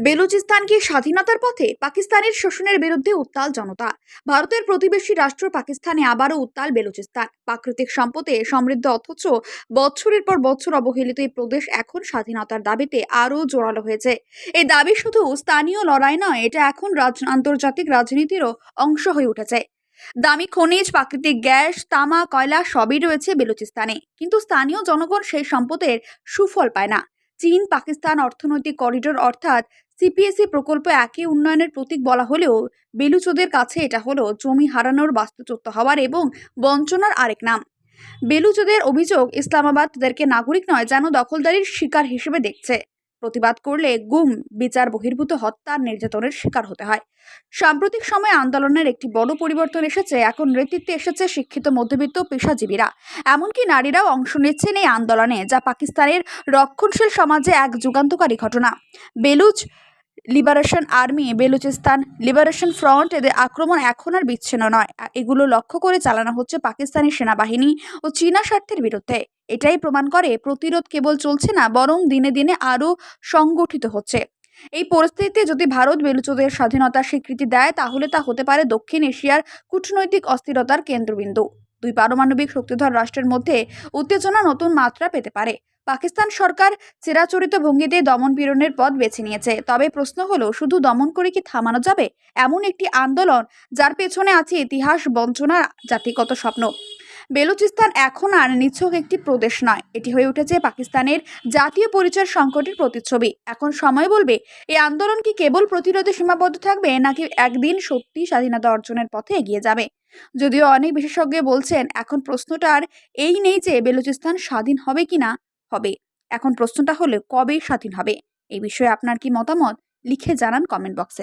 বেলুচিস্তান কি স্বাধীনতার পথে পাকিস্তানের শোষণের বিরুদ্ধে উত্তাল জনতা? ভারতের প্রতিবেশী রাষ্ট্র পাকিস্তানে আবারও উত্তাল বেলুচিস্তান। প্রাকৃতিক সম্পদে সমৃদ্ধ অথচ বছরের পর বছর অবহেলিত এই প্রদেশ এখন স্বাধীনতার দাবিতে আরও জোরালো হয়েছে। এই দাবি শুধু স্থানীয় লড়াই নয়, এটা এখন রাজ- আন্তর্জাতিক রাজনীতিরও অংশ হয়ে উঠেছে। দামি খনিজ, প্রাকৃতিক গ্যাস, তামা, কয়লা সবই রয়েছে বেলুচিস্তানে, কিন্তু স্থানীয় জনগণ সেই সম্পদের সুফল পায় না। চীন পাকিস্তান অর্থনৈতিক করিডোর অর্থাৎ সিপিএসসি প্রকল্প একই উন্নয়নের প্রতীক বলা হলেও বেলুচোদের কাছে এটা হলো জমি হারানোর বাস্তুচ্যুত হওয়ার এবং বঞ্চনার আরেক নাম। বেলুচোদের অভিযোগ ইসলামাবাদ তাদেরকে নাগরিক নয়, যেন দখলদারির শিকার হিসেবে দেখছে। প্রতিবাদ করলে গুম, বিচার বহির্ভূত হত্যা নির্যাতনের শিকার হতে হয়। সাম্প্রতিক সময়ে আন্দোলনের একটি বড় পরিবর্তন এসেছে, এখন নেতৃত্বে এসেছে শিক্ষিত মধ্যবিত্ত পেশাজীবীরা। এমনকি নারীরাও অংশ নিচ্ছেন এই আন্দোলনে, যা পাকিস্তানের রক্ষণশীল সমাজে এক যুগান্তকারী ঘটনা। Baloch liberation army Balochistan liberation front এদের আক্রমণ এখন আর বিচ্ছিন্ন নয়। এগুলো লক্ষ্য করে চালানো হচ্ছে পাকিস্তানি সেনাবাহিনী ও চীনা স্বার্থের বিরুদ্ধে। এটাই প্রমাণ করে প্রতিরোধ কেবল চলছে না, বরং দিনে দিনে আরও সংগঠিত হচ্ছে। এই পরিস্থিতিতে যদি ভারত বেলুচদের স্বাধীনতার স্বীকৃতি দেয়, তাহলে তা হতে পারে দক্ষিণ এশিয়ার কূটনৈতিক অস্থিরতার কেন্দ্রবিন্দু। দুই পারমাণবিক শক্তিধর রাষ্ট্রের মধ্যে উত্তেজনা নতুন মাত্রা পেতে পারে। পাকিস্তান সরকার চিরাচরিত ভঙ্গিতে দমন পীড়নের পথ বেছে নিয়েছে। তবে প্রশ্ন হলো, শুধু দমন করে কি থামানো যাবে? এমন একটি আন্দোলন যার পেছনে আছে ইতিহাস, বঞ্চনা, জাতিগত স্বপ্ন। বেলুচিস্তান এখন আর নিছক একটি প্রদেশ নয়। এটি হয়ে উঠেছে পাকিস্তানের জাতীয় পরিচয় সংকটের প্রতিচ্ছবি। এখন সময় বলবে, এই আন্দোলন কি কেবল প্রতিরোধে সীমাবদ্ধ থাকবে, নাকি একদিন সত্যি স্বাধীনতা অর্জনের পথে এগিয়ে যাবে? যদিও অনেক বিশেষজ্ঞ বলছেন, এখন প্রশ্নটা আর এই নেই যে বেলুচিস্তান স্বাধীন হবে কি না হবে। এখন প্রশ্নটা হলো, কবে স্বাধীন হবে? এই বিষয়ে আপনার কি মতামত? লিখে জানান কমেন্ট বক্সে